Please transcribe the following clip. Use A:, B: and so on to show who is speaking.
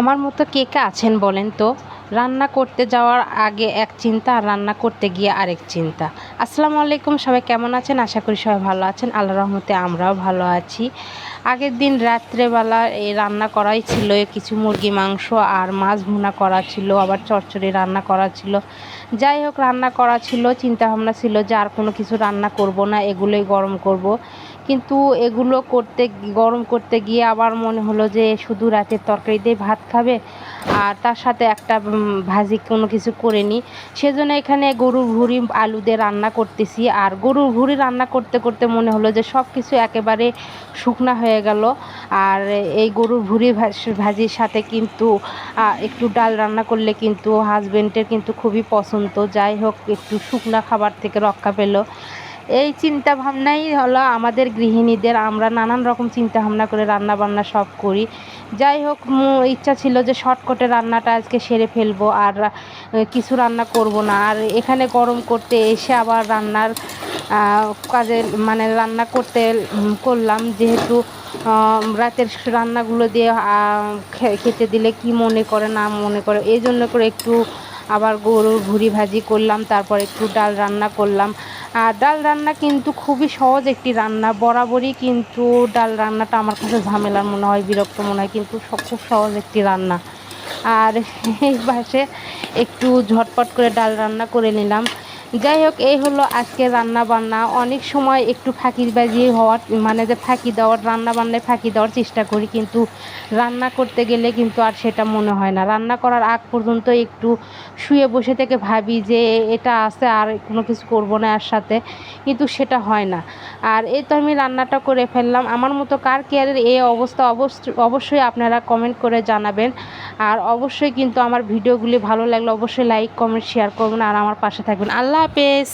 A: আমার মতো কে কে আছেন বলেন তো? রান্না করতে যাওয়ার আগে এক চিন্তা আর রান্না করতে গিয়ে আরেক চিন্তা। আসসালামু আলাইকুম, সবাই কেমন আছেন? আশা করি সবাই ভালো আছেন। আল্লাহ রহমতে আমরাও ভালো আছি। আগের দিন রাত্রেবেলা এই রান্না করাই ছিল, কিছু মুরগি, মাংস আর মাছ ভুনা করা ছিল, আবার চচ্চড়ি রান্না করা ছিল। যাই হোক, রান্না করা ছিল চিন্তা ভাবনা ছিল যে আর কোনো কিছু রান্না করব না, এগুলোই গরম করব। কিন্তু এগুলো করতে, গরম করতে গিয়ে আবার মনে হলো যে শুধু রাতের তরকারি দিয়ে ভাত খাবে আর তার সাথে একটা ভাজি কোনো কিছু করে নিই সেজন্য এখানে গরুর ভুঁড়ি, আলু দিয়ে রান্না করতেছি। আর গরুর ভুঁড়ি রান্না করতে করতে মনে হলো যে সব কিছু একেবারে শুকনা হয়ে গেল। আর এই গরুর ভুঁড়ি ভাজ- ভাজির সাথে কিন্তু একটু ডাল রান্না করলে কিন্তু হাজবেন্ডের কিন্তু খুবই পছন্দ। যাই হোক, একটু শুকনা খাবার থেকে রক্ষা পেল। এই চিন্তা ভাবনাই হলো আমাদের গৃহিণীদের। আমরা নানান রকম চিন্তা ভাবনা করে রান্না বান্না সব করি। যাই হোক ইচ্ছা ছিল যে শর্টকটে রান্নাটা আজকে সেরে ফেলব আর কিছু রান্না করব না। আর এখানে গরম করতে এসে আবার রান্নার কাজে মানে রান্না করতে করলাম। যেহেতু রাতের রান্নাগুলো দিয়ে খেতে দিলে কি মনে করে না মনে করে, এই জন্য করে একটু আবার গরুর ভুড়ি ভাজি করলাম, তারপর একটু ডাল রান্না করলাম। আর ডাল রান্না কিন্তু খুবই সহজ একটি রান্না, বরাবরই কিন্তু ডাল রান্নাটা আমার কাছে ঝামেলার মনে হয়, বিরক্ত মনে হয়, কিন্তু খুব সহজ একটি রান্না। আর এই পাশে একটু ঝটপট করে ডাল রান্না করে নিলাম। যাই হোক, এই হলো আজকে রান্না বান্না অনেক সময় একটু ফাঁকিবাজি হওয়ার মানে যে ফাঁকি দেওয়ার রান্না বান্নায় ফাঁকি দেওয়ার চেষ্টা করি, কিন্তু রান্না করতে গেলে কিন্তু আর সেটা মনে হয় না। রান্না করার আগ পর্যন্ত একটু শুয়ে বসে থেকে ভাবি যে এটা আছে, আর কোনো কিছু করব না এর সাথে, কিন্তু সেটা হয় না। আর এই তো আমি রান্নাটা করে ফেললাম। আমার মতো কার কেয়ারের এই অবস্থা অবশ্য, অবশ্যই আপনারা কমেন্ট করে জানাবেন। আর অবশ্যই কিন্তু আমার ভিডিওগুলি ভালো লাগলে অবশ্যই লাইক কমেন্ট শেয়ার করবেন, আর আমার পাশে থাকবেন। আল্লাহ হাফেজ।